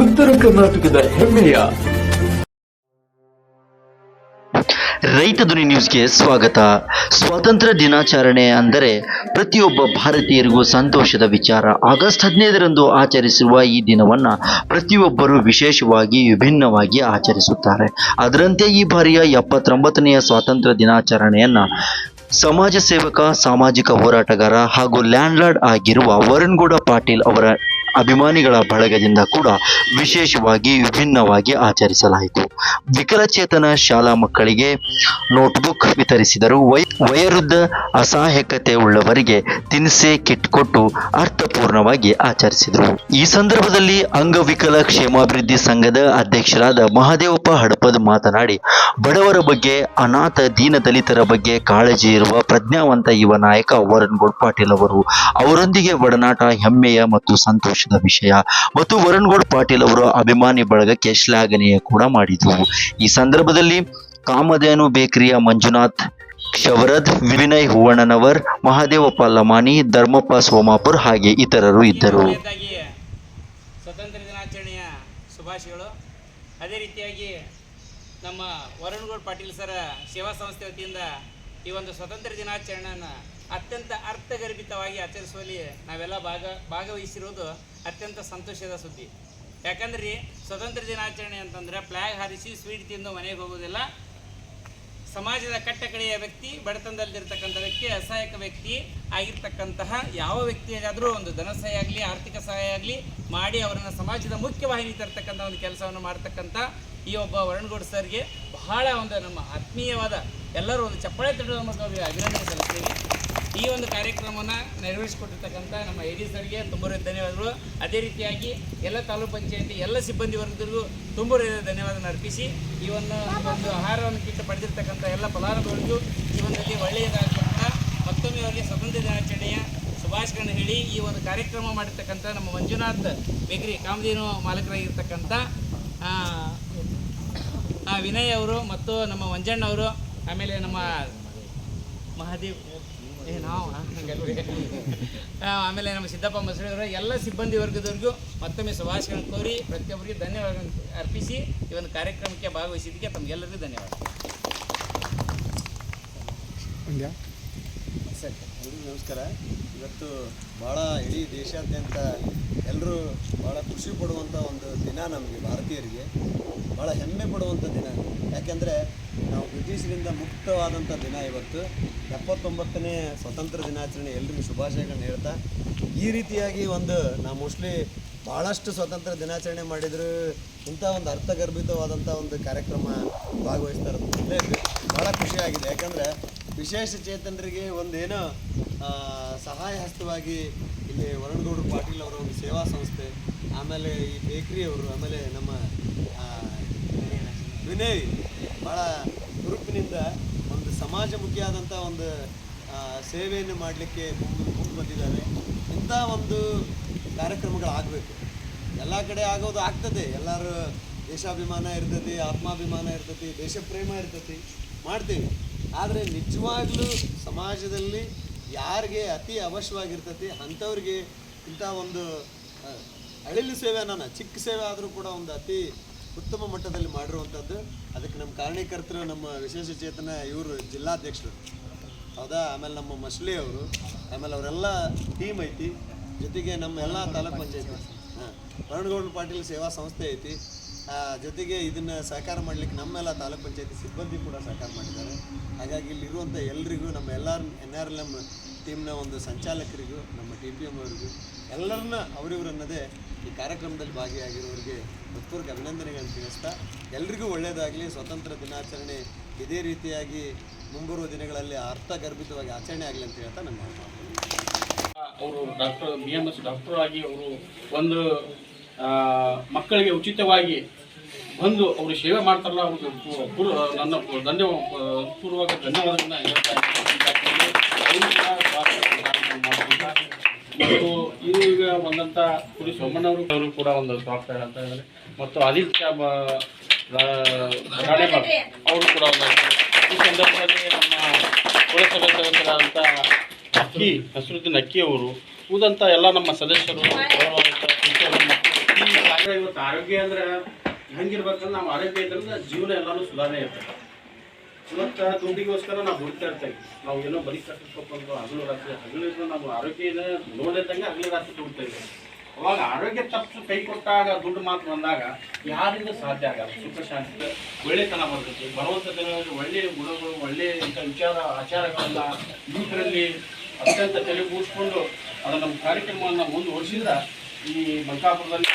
ಉತ್ತರ ಕರ್ನಾಟಕದ ಹೆಮ್ಮೆಯ ರೈತ ಧ್ವನಿ ನ್ಯೂಸ್ಗೆ ಸ್ವಾಗತ. ಸ್ವಾತಂತ್ರ್ಯ ದಿನಾಚರಣೆ ಅಂದರೆ ಪ್ರತಿಯೊಬ್ಬ ಭಾರತೀಯರಿಗೂ ಸಂತೋಷದ ವಿಚಾರ. ಆಗಸ್ಟ್ ಹದಿನೈದರಂದು ಆಚರಿಸಿರುವ ಈ ದಿನವನ್ನು ಪ್ರತಿಯೊಬ್ಬರು ವಿಶೇಷವಾಗಿ ವಿಭಿನ್ನವಾಗಿ ಆಚರಿಸುತ್ತಾರೆ. ಅದರಂತೆ ಈ ಬಾರಿಯ ಎಪ್ಪತ್ತೊಂಬತ್ತನೆಯ ಸ್ವಾತಂತ್ರ್ಯ ದಿನಾಚರಣೆಯನ್ನು ಸಮಾಜ ಸೇವಕ, ಸಾಮಾಜಿಕ ಹೋರಾಟಗಾರ ಹಾಗೂ ಲ್ಯಾಂಡ್ಲಾರ್ಡ್ ಆಗಿರುವ ವರುಣ್ಗೌಡ ಪಾಟೀಲ್ ಅವರ ಅಭಿಮಾನಿಗಳ ಬಳಗದಿಂದ ಕೂಡ ವಿಶೇಷವಾಗಿ ವಿಭಿನ್ನವಾಗಿ ಆಚರಿಸಲಾಯಿತು. ವಿಕಲಚೇತನ ಶಾಲಾ ಮಕ್ಕಳಿಗೆ ನೋಟ್ಬುಕ್ ವಿತರಿಸಿದರು. ವೈ, ವಯೋವೃದ್ಧ ಅಸಹಾಯಕತೆ ಉಳ್ಳವರಿಗೆ ತಿನಿಸೆ, ಕಿಟ್ ಕೊಟ್ಟು ಅರ್ಥಪೂರ್ಣವಾಗಿ ಆಚರಿಸಿದರು. ಈ ಸಂದರ್ಭದಲ್ಲಿ ಅಂಗವಿಕಲ ಕ್ಷೇಮಾಭಿವೃದ್ಧಿ ಸಂಘದ ಅಧ್ಯಕ್ಷರಾದ ಮಹಾದೇವಪ್ಪ ಹಡಪದ್ ಮಾತನಾಡಿ, ಬಡವರ ಬಗ್ಗೆ, ಅನಾಥ ದೀನ ದಲಿತರ ಬಗ್ಗೆ ಕಾಳಜಿ ಇರುವ ಪ್ರಜ್ಞಾವಂತ ಯುವ ನಾಯಕ ವರುಣ್ ಗೋಡ್ ಪಾಟೀಲ್ ಅವರು, ಅವರೊಂದಿಗೆ ಒಡನಾಟ, ಹೆಮ್ಮೆಯ ಮತ್ತು ಸಂತೋಷದ ವಿಷಯ. ಮತ್ತು ವರುಣ್ ಗೌಡ್ ಪಾಟೀಲ್ ಅವರು ಅಭಿಮಾನಿ ಬಳಗಕ್ಕೆ ಶ್ಲಾಘನೀಯ ಕೂಡ ಮಾಡಿದರು ಈ ಸಂದರ್ಭದಲ್ಲಿ ಕಾಮಧೇನು ಬೇಕರಿಯ ಮಂಜುನಾಥ್ ಶವರದ್ ವಿನಯ್ ಹೂವಣ್ಣನವರ್ ಮಹಾದೇವಪ್ಪ ಲಮಾನಿ ಧರ್ಮಪ್ಪ ಸೋಮಾಪುರ್ ಹಾಗೆ ಇತರರು ಇದ್ದರು. ಸ್ವತಂತ್ರ ದಿನಾಚರಣೆಯ ಶುಭಾಶಯಗಳು. ಅದೇ ರೀತಿಯಾಗಿ ನಮ್ಮ ವರುಣ್ಗೌಡ್ ಪಾಟೀಲ್ ಸರ ಸೇವಾ ಸಂಸ್ಥೆ ವತಿಯಿಂದ ಈ ಒಂದು ಸ್ವತಂತ್ರ ದಿನಾಚರಣೆಯನ್ನು ಅತ್ಯಂತ ಅರ್ಥಗರ್ಭಿತವಾಗಿ ಆಚರಿಸುವಲ್ಲಿ ನಾವೆಲ್ಲ ಭಾಗ ಭಾಗವಹಿಸಿರುವುದು ಅತ್ಯಂತ ಸಂತೋಷದ ಸುದ್ದಿ. ಯಾಕಂದ್ರೆ ಸ್ವತಂತ್ರ ದಿನಾಚರಣೆ ಅಂತಂದ್ರೆ ಫ್ಲಾಗ್ ಹಾರಿಸಿ ಸ್ವೀಟ್ ತಿಂದು ಮನೆಗೆ ಹೋಗುವುದಿಲ್ಲ ಸಮಾಜದ ಕಟ್ಟಕಡೆಯ ವ್ಯಕ್ತಿ, ಬಡತನದಲ್ಲಿರ್ತಕ್ಕಂಥ ವ್ಯಕ್ತಿ, ಅಸಹಾಯಕ ವ್ಯಕ್ತಿ ಆಗಿರ್ತಕ್ಕಂತಹ ಯಾವ ವ್ಯಕ್ತಿಯಾದರೂ ಒಂದು ಧನ ಸಹಾಯ ಆಗಲಿ, ಆರ್ಥಿಕ ಸಹಾಯ ಆಗಲಿ ಮಾಡಿ ಅವರನ್ನು ಸಮಾಜದ ಮುಖ್ಯವಾಹಿನಿ ತರ್ತಕ್ಕಂಥ ಒಂದು ಕೆಲಸವನ್ನು ಮಾಡ್ತಕ್ಕಂಥ ಈ ಒಬ್ಬ ವರುಣ್ಗೌಡ್ ಸರ್ಗೆ ಬಹಳ ಒಂದು ನಮ್ಮ ಆತ್ಮೀಯವಾದ ಎಲ್ಲರೂ ಒಂದು ಚಪ್ಪಳೆ ತಟ್ಟುವ ಮೂಲಕ ಅಭಿನಂದನೆ ಸಲ್ಲಿಸ್ತೀವಿ ಈ ಒಂದು ಕಾರ್ಯಕ್ರಮವನ್ನು ನೆರವೇರಿಸಿಕೊಟ್ಟಿರ್ತಕ್ಕಂಥ ನಮ್ಮ ಎಡಿ ಸರ್ಗೆ ತುಂಬ ಧನ್ಯವಾದಗಳು. ಅದೇ ರೀತಿಯಾಗಿ ಎಲ್ಲ ತಾಲೂಕು ಪಂಚಾಯತಿ, ಎಲ್ಲ ಸಿಬ್ಬಂದಿ ವರ್ಗದಿಗೂ ತುಂಬ ಧನ್ಯವಾದಗಳನ್ನು ಅರ್ಪಿಸಿ, ಈ ಒಂದು ಒಂದು ಆಹಾರವನ್ನು ಕಿಟ್ಟು ಪಡೆದಿರ್ತಕ್ಕಂಥ ಎಲ್ಲ ಫಲಾನುಭವಿಗಳಿಗೂ ಜೀವನದಲ್ಲಿ ಒಳ್ಳೆಯದಾಗಿರ್ತಕ್ಕಂಥ ಮತ್ತೊಮ್ಮೆ ಅವರಿಗೆ ಸ್ವತಂತ್ರ ದಿನಾಚರಣೆಯ ಶುಭಾಶಯಗಳನ್ನು ಹೇಳಿ, ಈ ಒಂದು ಕಾರ್ಯಕ್ರಮ ಮಾಡಿರ್ತಕ್ಕಂಥ ನಮ್ಮ ಮಂಜುನಾಥ್ ಬೇಕರಿ ಕಾಮಧೇನು ಮಾಲಕರಾಗಿರ್ತಕ್ಕಂಥ ವಿನಯ್ ಅವರು ಮತ್ತು ನಮ್ಮ ಮಂಜಣ್ಣವರು ಆಮೇಲೆ ನಮ್ಮ ಮಹಾದೇವ್ ಏ ನಾವು ಆಮೇಲೆ ನಮ್ಮ ಸಿದ್ದಪ್ಪ ಮಸಳಿಯವರ ಎಲ್ಲ ಸಿಬ್ಬಂದಿ ವರ್ಗದವರಿಗೂ ಮತ್ತೊಮ್ಮೆ ಶುಭಾಶಯಗಳನ್ನು ಕೋರಿ ಪ್ರತಿಯೊಬ್ಬರಿಗೆ ಧನ್ಯವಾದ ಅರ್ಪಿಸಿ ಈ ಒಂದು ಕಾರ್ಯಕ್ರಮಕ್ಕೆ ಭಾಗವಹಿಸಿದ್ದಕ್ಕೆ ತಮಗೆಲ್ಲರಿಗೂ ಧನ್ಯವಾದ. ಸರಿ ಎಲ್ರಿಗೂ ನಮಸ್ಕಾರ. ಇವತ್ತು ಭಾಳ ಇಡೀ ದೇಶಾದ್ಯಂತ ಎಲ್ಲರೂ ಭಾಳ ಖುಷಿ ಪಡುವಂಥ ಒಂದು ದಿನ ನಮಗೆ ಭಾರತೀಯರಿಗೆ. ಭಾಳ ಹೆಮ್ಮೆ ಪಡುವಂಥ ದಿನ. ಯಾಕೆಂದರೆ ನಾವು ಬ್ರಿಟಿಷರಿಂದ ಮುಕ್ತವಾದಂಥ ದಿನ ಇವತ್ತು. ಎಪ್ಪತ್ತೊಂಬತ್ತನೇ ಸ್ವತಂತ್ರ ದಿನಾಚರಣೆ ಎಲ್ರಿಗೂ ಶುಭಾಶಯಗಳನ್ನ ಹೇಳ್ತಾ, ಈ ರೀತಿಯಾಗಿ ಒಂದು ನಾವು ಮೋಸ್ಟ್ಲಿ ಭಾಳಷ್ಟು ಸ್ವತಂತ್ರ ದಿನಾಚರಣೆ ಮಾಡಿದ್ರು, ಇಂಥ ಒಂದು ಅರ್ಥಗರ್ಭಿತವಾದಂಥ ಒಂದು ಕಾರ್ಯಕ್ರಮ ಭಾಗವಹಿಸ್ತಾರೆ ಇರೋದು ಭಾಳ ಖುಷಿಯಾಗಿದೆ ಯಾಕಂದರೆ ವಿಶೇಷ ಚೇತನರಿಗೆ ಒಂದೇನೋ ಸಹಾಯ ಹಸ್ತವಾಗಿ ಇಲ್ಲಿ ವರುಣಗೌಡರು ಪಾಟೀಲ್ ಅವರ ಒಂದು ಸೇವಾ ಸಂಸ್ಥೆ, ಆಮೇಲೆ ಈ ಬೇಕ್ರಿ ಅವರು, ಆಮೇಲೆ ನಮ್ಮ ವಿನಯ್ ಭಾಳ ಹುರುಪಿನಿಂದ ಒಂದು ಸಮಾಜಮುಖಿಯಾದಂಥ ಒಂದು ಸೇವೆಯನ್ನು ಮಾಡಲಿಕ್ಕೆ ಮುಂದೆ ಬಂದಿದ್ದಾರೆ. ಇಂಥ ಒಂದು ಕಾರ್ಯಕ್ರಮಗಳಾಗಬೇಕು ಎಲ್ಲ ಕಡೆ ಆಗೋದು ಆಗ್ತದೆ. ಎಲ್ಲರೂ ದೇಶಾಭಿಮಾನ ಇರ್ತೈತಿ, ಆತ್ಮಾಭಿಮಾನ ಇರ್ತೈತಿ, ದೇಶಪ್ರೇಮ ಇರ್ತೈತಿ, ಮಾಡ್ತೀವಿ. ಆದರೆ ನಿಜವಾಗ್ಲೂ ಸಮಾಜದಲ್ಲಿ ಯಾರಿಗೆ ಅತಿ ಅವಶ್ಯವಾಗಿರ್ತೈತಿ, ಅಂಥವ್ರಿಗೆ ಇಂಥ ಒಂದು ಅಳಿಲು ಸೇವೆ ನಾನು ಚಿಕ್ಕ ಸೇವೆ ಆದರೂ ಕೂಡ ಒಂದು ಅತಿ ಉತ್ತಮ ಮಟ್ಟದಲ್ಲಿ ಮಾಡಿರುವಂಥದ್ದು ಅದಕ್ಕೆ ನಮ್ಮ ಕಾರಣೀಕರ್ತರು ನಮ್ಮ ವಿಶೇಷ ಚೇತನ ಇವರು ಜಿಲ್ಲಾಧ್ಯಕ್ಷರು. ಹೌದಾ? ಆಮೇಲೆ ನಮ್ಮ ಮಸ್ಲಿ ಅವರು, ಆಮೇಲೆ ಅವರೆಲ್ಲ ಟೀಮ್ ಐತಿ. ಜೊತೆಗೆ ನಮ್ಮ ಎಲ್ಲ ತಾಲೂಕ್ ಪಂಚಾಯತಿ. ಹಾಂ, ವರುಣಗೌಡ ಪಾಟೀಲ್ ಸೇವಾ ಸಂಸ್ಥೆ ಐತಿ. ಜೊತೆಗೆ ಇದನ್ನು ಸಹಕಾರ ಮಾಡಲಿಕ್ಕೆ ನಮ್ಮೆಲ್ಲ ತಾಲೂಕ್ ಪಂಚಾಯತಿ ಸಿಬ್ಬಂದಿ ಕೂಡ ಸಹಕಾರ ಮಾಡಿದ್ದಾರೆ. ಹಾಗಾಗಿ ಇಲ್ಲಿರುವಂಥ ಎಲ್ಲರಿಗೂ ನಮ್ಮ ಎಲ್ಲ ಎನ್ ಆರ್ ಎಲ್ ಎಂ ಟೀಮ್ನ ಒಂದು ಸಂಚಾಲಕರಿಗೂ, ನಮ್ಮ ಟಿ ಪಿ ಎಂ ಅವರಿಗೂ ಎಲ್ಲರನ್ನ ಅವರಿವರನ್ನದೇ ಈ ಕಾರ್ಯಕ್ರಮದಲ್ಲಿ ಭಾಗಿಯಾಗಿರೋರಿಗೆ ಹೃತ್ಪೂರ್ವಕ ಅಭಿನಂದನೆಗಳನ್ನು ತಿಳಿಸ್ತಾ ಎಲ್ರಿಗೂ ಒಳ್ಳೆಯದಾಗಲಿ ಸ್ವಾತಂತ್ರ್ಯ ದಿನಾಚರಣೆ ಇದೇ ರೀತಿಯಾಗಿ ಮುಂಬರುವ ದಿನಗಳಲ್ಲಿ ಅರ್ಥಗರ್ಭಿತವಾಗಿ ಆಚರಣೆ ಆಗಲಿ ಅಂತ ಹೇಳ್ತಾ ನನ್ನ ಮಾತು. ಅವರು doctor, B M S doctor ಆಗಿ ಅವರು ಒಂದು ಮಕ್ಕಳಿಗೆ ಉಚಿತವಾಗಿ ಬಂದು ಅವರು ಸೇವೆ ಮಾಡ್ತಾರಲ್ಲ, ಅವ್ರಿಗೆ ನನ್ನ ಧನ್ಯವಾದ ಧನ್ಯ ಪೂರ್ವಕ ಧನ್ಯವಾದಗಳನ್ನ ಹೇಳ್ತಾ ಬಂದಂಥ ಪುರಿ ಸೋಮಣ್ಣವರು ಅವರು ಕೂಡ ಒಂದು ಸ್ವಾಗತ ಅಂತ ಇದ್ದಾರೆ ಮತ್ತು ರಾಣೆಬಾಗ್ ಅವರು ಕೂಡ ಒಂದು ಈ ಸಂದರ್ಭದಲ್ಲಿ ನಮ್ಮ ಪುರಸಭೆ ಸದಸ್ಯರಾದಂಥ ಅಕ್ಕಿ ನಸರುದ್ದೀನ್ ಅಕ್ಕಿ ಅವರು ಉದಂಥ ಎಲ್ಲ ನಮ್ಮ ಸದಸ್ಯರು ಇವತ್ತು ಆರೋಗ್ಯ ಅಂದ್ರೆ ಹೆಂಗಿರ್ಬೇಕಂದ್ರೆ ನಾವು ಆರೋಗ್ಯ ಇದ್ರಿಂದ ಜೀವನ ಎಲ್ಲಾನು ಸುಧಾರಣೆ ಇರ್ತದೆ. ಇವತ್ತು ದುಡ್ಡಿಗೋಸ್ಕರ ನಾವು ಹುಡುಕ್ತಾ ಇರ್ತೇವೆ ನಾವು ಏನೋ ಬರೀ ಕಟ್ಟಿಸ್ಕೊಂಡು ಹಗಲು ರಾತ್ರಿ, ಹಗಲು ಇದ್ರೆ ನಾವು ಆರೋಗ್ಯ ಇದೆ ನೋಡಿದಂಗೆ ಹಗಲು ರಾತ್ರಿ ದುಡ್ತಾ ಅವಾಗ ಆರೋಗ್ಯ ತಪ್ಪು ಕೈ ಕೊಟ್ಟಾಗ ದುಡ್ಡು ಮಾತು ಬಂದಾಗ ಯಾರಿಂದ ಸಾಧ್ಯ ಆಗಲ್ಲ. ಸುಖ, ಶಾಂತಿ, ಒಳ್ಳೆತನ ಬರ್ತೈತಿ. ಭಗವಂತ ಒಳ್ಳೆಯ ಗುಣಗಳು ಒಳ್ಳೆಯ ಇಂಥ ವಿಚಾರ, ಆಚಾರಗಳನ್ನ ಯೂತ್ರಲ್ಲಿ ಅತ್ಯಂತ ತಲೆಗೂಡಿಸ್ಕೊಂಡು ಅದನ್ನು ನಮ್ಮ ಕಾರ್ಯಕ್ರಮವನ್ನು ಮುಂದುವರಿಸಿದ್ರೆ ಈ ಮಲ್ಕಾಪುರದಲ್ಲಿ